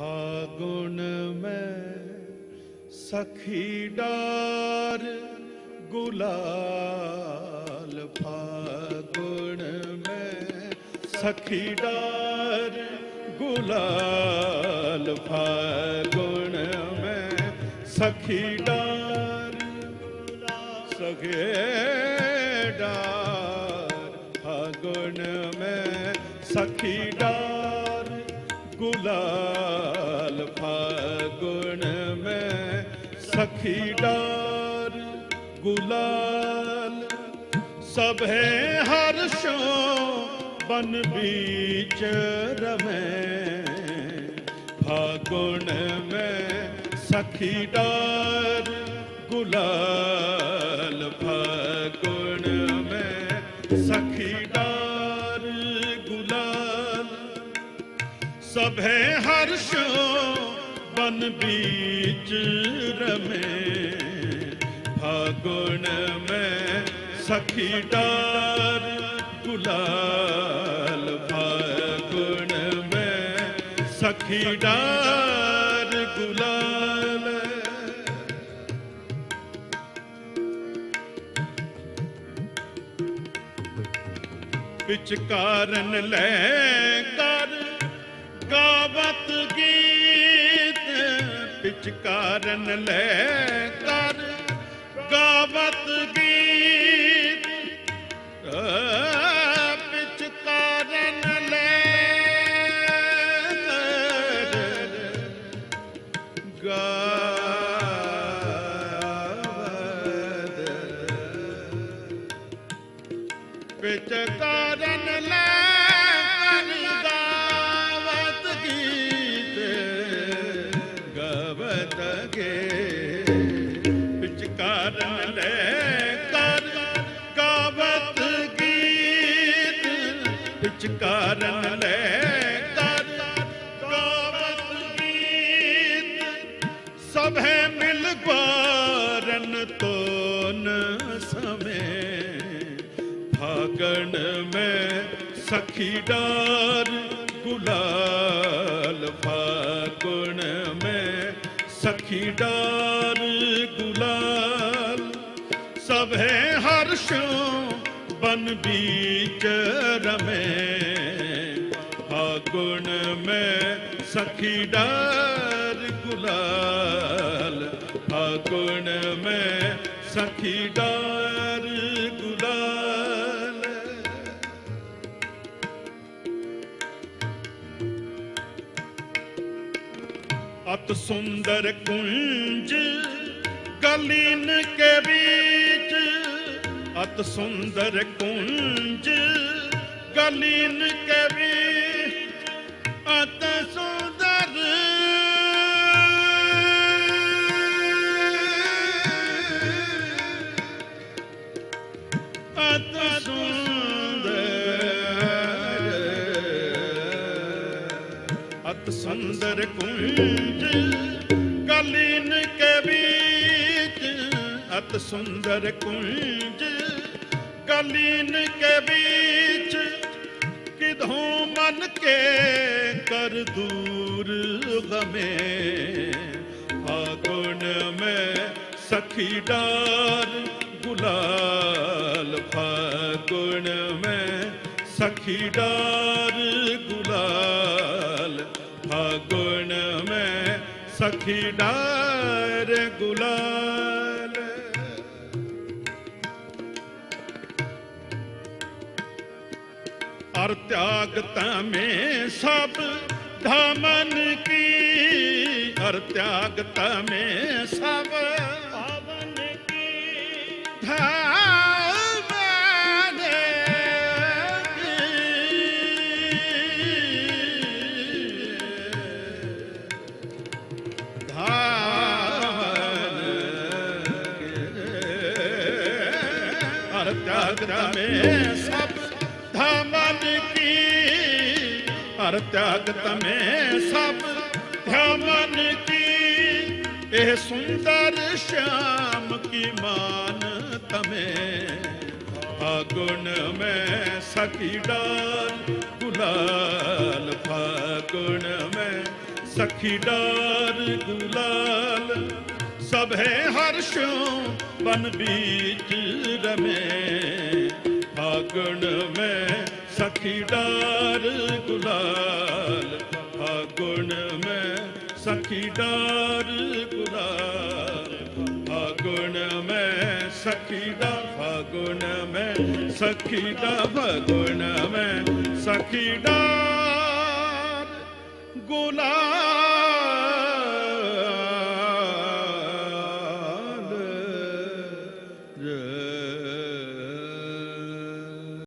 ਫਾਗੁਣ ਮੈਂ ਸਖੀ ਡਾਰ ਗੁਲਾਲ ਫਾਗੁਣ ਮੈਂ ਸਖੀ ਡਾਰ ਗੁਲਾਲ ਫਾਗੁਣ ਮੈਂ ਸਖੀ ਡਾਰ ਸਖੇ ਡਾਰ ਫਾਗੁਣ ਮੈਂ ਸਖੀ ਡਾਰ ਲਾਲ ਫਾਗੁਣ ਮੈਂ ਸਖੀ ਡਾਰ ਗੁਲਾਲ। ਸਭ ਹੈ ਹਰਸ਼ੋ ਬਨ ਬੀਚ ਰਵੇ ਫਾਗੁਣ ਮੈਂ ਸਖੀ ਡਾਰ ਗੁਲਾਲ ਫਾਗੁਣ ਸਭੇ ਹਰਸ਼ੋ ਬਨ ਬੀਚ ਰਮੇ। ਫਾਗੁਣ ਮੈਂ ਸਖੀ ਡਾਰ, ਗੁਲਾਲ ਫਾਗੁਣ ਮੈਂ ਸਖੀ ਡਾਰ, ਗੁਲਾਲ। ਵਿਚ ਕਾਰਨ ਲੈ ਕਾ ਗਾਵਤ ਗੀਤ ਪਿਚਕਾਰਨ ਲੈ ਕਰ। ਗਾਵਤ ਗੀਤ ਪਿਚਕਾਰਨ ਵਿਚਕਾਰਨ ਲੈ ਕਰ। ਗਾਵਤ ਵਿੱਚ ਸਭੇ ਮਿਲ ਬਾਰਨ ਤੋਨ ਸਮੇ। ਭਾਗਣ ਮੈਂ ਸਖੀ ਡਾਰ, ਗੁਲਾਲ ਫਾਗਣ ਮੈਂ ਸਖੀ ਡਾਰ, ਗੁਲਾਲ। ਸਭੇ ਹਰਸ਼ੋਂ ਬਨ ਬੀਚ ਰਮੇ ਫਾਗੁਣ ਮੈਂ ਸਖੀ ਡਰ ਗੁਲਾਲ ਫਾਗੁਣ ਮੈਂ ਸਖੀ ਡਰ ਗੁਲਾਲ। ਅਤ ਸੁੰਦਰ ਕੁੰਜ ਗਲੀਨ ਕੇ ਵੀ ਅਤ ਸੁੰਦਰ ਕੁੰਜ ਗਲੀਨ ਕਵੀ ਅਤ ਸੁੰਦਰ। ਅਤ ਸੁੰਦਰ। ਅਤ ਸੁੰਦਰ ਕੁੰਜ ਗਲੀਨ ਕਵੀ ਅਤ ਸੁੰਦਰ ਕੁੰਜ सुंदर कुंज गलीन के बीच किधों मन के कर दूर गमे फागुन में सखी डार गुलाल फागुन में सखी डार गुलाल फागुन में सखी डार गुलाल और त्यागता में सब धमन की और त्यागता में सब पावन की धमन की धामन और त्यागता में सब धमन की ਹਰ ਤਿਆਗ ਤਮੇ ਸਭ ਧਿਆਨ ਕੀ। ਇਹ ਸੁੰਦਰ ਸ਼ਾਮ ਕੀ ਮਾਨ ਤਮੈ। ਫਾਗੁਣ ਮੈਂ ਸਖੀ ਡਾਲ, ਗੁਲਾਲ ਫਾਗੁਣ ਮੈਂ ਸਖੀ ਡਾਲ, ਗੁਲਾਲ। ਸਭ ਹੈ ਹਰਸ਼ੋਂ ਬਨ ਬੀਚ ਰਮੇ। ਫਾਗੁਣ ਮੈਂ ਸਖੀਦਾਰ ਡਾਰ ਗੁਲਾਲ ਗੁਣ ਮੈਂ ਸਖੀਦਾਰ ਡਾਰ ਗੁਲਾਲ ਆਗੁਣ ਮੈਂ ਸਖੀ ਦਾ ਫਗੁਣ ਮੈਂ ਸਖੀ ਦਾ ਫਗੁਣ ਮੈਂ ਸਖੀ ਡਾਰ ਗੁਲਾਲ।